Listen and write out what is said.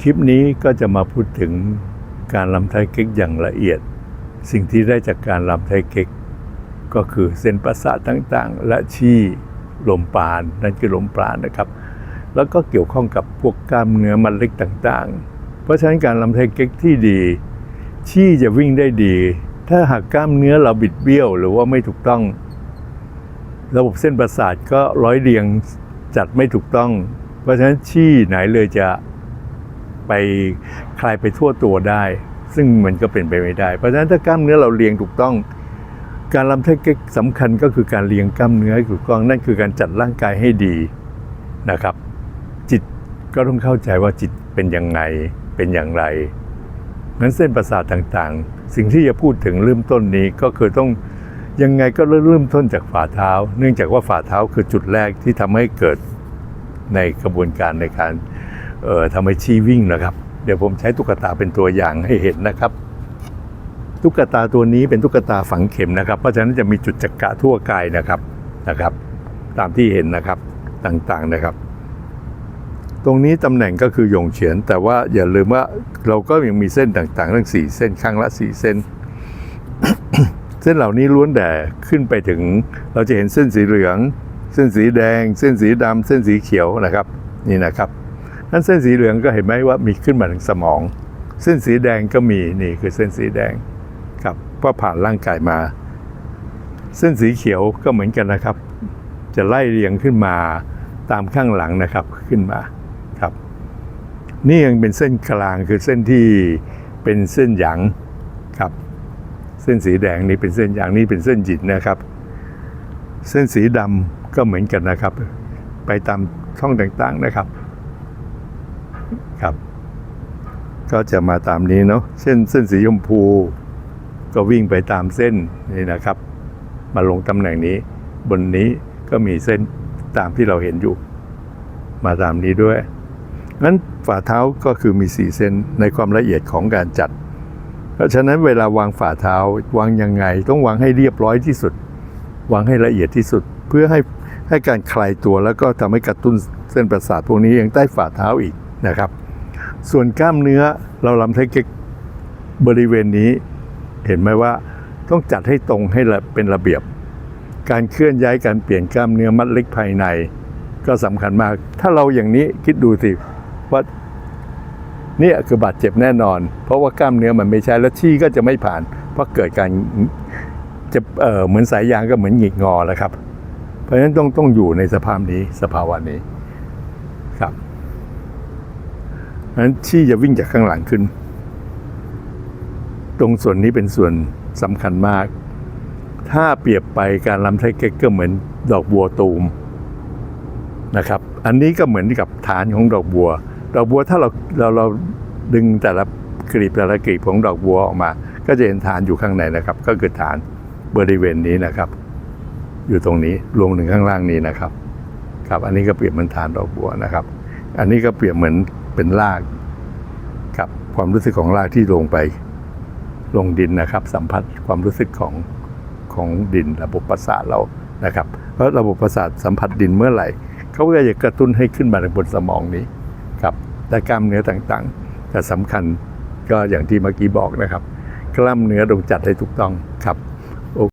คลิปนี้ก็จะมาพูดถึงการลำไทยเก๊กอย่างละเอียด สิ่งที่ได้จากการลำไทยเก๊กก็คือเส้นประสาทต่างๆ และชี้ลมปาณนั่นคือลมปราณนะครับ แล้วก็เกี่ยวข้องกับพวกกล้ามเนื้อมัดเล็กต่างๆ เพราะฉะนั้นการลำไทยเก๊กที่ดี ชี้จะวิ่งได้ดี ถ้าหากกล้ามเนื้อเราบิดเบี้ยว หรือว่าไม่ถูกต้อง ระบบเส้นประสาทก็ร้อยเรียงจัดไม่ถูกต้อง เพราะฉะนั้นชี้ไหนเลยจะ ไปคลายไปทั่วตัวได้ ซึ่งมันก็เป็นไปไม่ได้ เพราะฉะนั้นถ้ากล้ามเนื้อเราเรียงถูกต้อง การลำไทยเก๊กสำคัญก็คือการเรียงกล้ามเนื้อถูกต้องนั่นคือการจัดร่างกายให้ดีนะครับ จิตก็ต้องเข้าใจว่าจิตเป็นยังไงเป็นอย่างไรนั้นเส้นประสาทต่างๆ สิ่งที่จะพูดถึงเริ่มต้นนี้ก็คือต้องยังไงก็เริ่มต้นจากฝ่าเท้า เนื่องจากว่าฝ่าเท้าคือจุดแรกที่ทำให้เกิดในกระบวนการในการ เอ่อทำให้ชี้วิ่งนะครับ เดี๋ยวผมใช้ตุ๊กตาเป็นตัวอย่างให้เห็นนะครับ ตุ๊กตาตัวนี้เป็นตุ๊กตาฝังเข็มนะครับ เพราะฉะนั้นจะมีจุดจักระทั่วกายนะครับนะครับ ตามที่เห็นนะครับต่างๆนะครับ ตรงนี้ตำแหน่งก็คือหยงเฉียน แต่ว่าอย่าลืมว่าเราก็ยังมีเส้นต่างๆทั้งสี่เส้นข้างละสี่เส้น เส้นเหล่านี้ล้วนแต่ขึ้นไปถึง เราจะเห็นเส้นสีเหลือง เส้นสีแดง เส้นสีดำเส้นสีเขียวนะครับ นี่นะครับ นั้นเส้นสีเหลืองก็เห็นไหมว่ามีขึ้นมาถึงสมอง เส้นสีแดงก็มีนี่คือเส้นสีแดงครับเพราะผ่านร่างกายมา เส้นสีเขียวก็เหมือนกันนะครับ จะไล่เรียงขึ้นมาตามข้างหลังนะครับขึ้นมาครับ นี่ยังเป็นเส้นกลางคือเส้นที่เป็นเส้นหยางครับ เส้นสีแดงนี่เป็นเส้นหยางนี่เป็นเส้นหยินนะครับ เส้นสีดำก็เหมือนกันนะครับ ไปตามช่องต่างๆนะครับ ครับ ก็จะมาตามนี้เนาะเส้นเส้นสีชมพู ก็วิ่งไปตามเส้นนี่นะครับ มาลงตำแหน่งนี้ บนนี้ก็มีเส้นตามที่เราเห็นอยู่ มาตามนี้ด้วยนั้นฝ่าเท้าก็คือมีสี่เส้นในความละเอียดของการจัด เพราะฉะนั้นเวลาวางฝ่าเท้าวางยังไง ต้องวางให้เรียบร้อยที่สุด วางให้ละเอียดที่สุด เพื่อให้ให้การคลายตัวแล้วก็ทำให้กระตุ้นเส้นประสาทพวกนี้ยังใต้ฝ่าเท้าอีก นะครับ ส่วนกล้ามเนื้อเราลำไทเก๊กบริเวณนี้ เห็นไหมว่าต้องจัดให้ตรงให้เป็นระเบียบ การเคลื่อนย้ายการเปลี่ยนกล้ามเนื้อมัดเล็กภายใน ก็สำคัญมาก ถ้าเราอย่างนี้คิดดูสิว่านี่คือบาดเจ็บแน่นอน เพราะว่ากล้ามเนื้อมันไม่ใช่แล้วชี้ก็จะไม่ผ่าน เพราะเกิดการจะเเหมือนสายยางก็เหมือนหงิกงอแล้วครับ เพราะฉะนั้นต้องต้องอยู่ในสภาพนี้สภาวะนี้ครับ นั้นชี้จะวิ่งจากข้างหลังขึ้น ตรงส่วนนี้เป็นส่วนสำคัญมาก ถ้าเปรียบไปการลำไทเก๊กก็เหมือนดอกบัวตูมนะครับ อันนี้ก็เหมือนกับฐานของดอกบัว ดอกบัวถ้าเราเราเราดึงแต่ละกลีบแต่ละกลีบของดอกบัวออกมา ก็จะเห็นฐานอยู่ข้างในนะครับ ก็คือฐานบริเวณนี้นะครับ อยู่ตรงนี้รวมถึงข้างล่างนี้นะครับ ครับ อันนี้ก็เปรียบเหมือนฐานดอกบัวนะครับ อันนี้ก็เปรียบเหมือน เป็นรากกับความรู้สึกของรากที่ลงไปลงดินนะครับ สัมผัสความรู้สึกของของดินระบบประสาทเรานะครับเพราะระบบประสาทสัมผัสดินเมื่อไหร่เขาก็จะกระตุ้นให้ขึ้นมาในบนสมองนี้ครับแต่กล้ามเนื้อต่างๆแต่สำคัญก็อย่างที่เมื่อกี้บอกนะครับ กล้ามเนื้อต้องจัดให้ถูกต้องครับ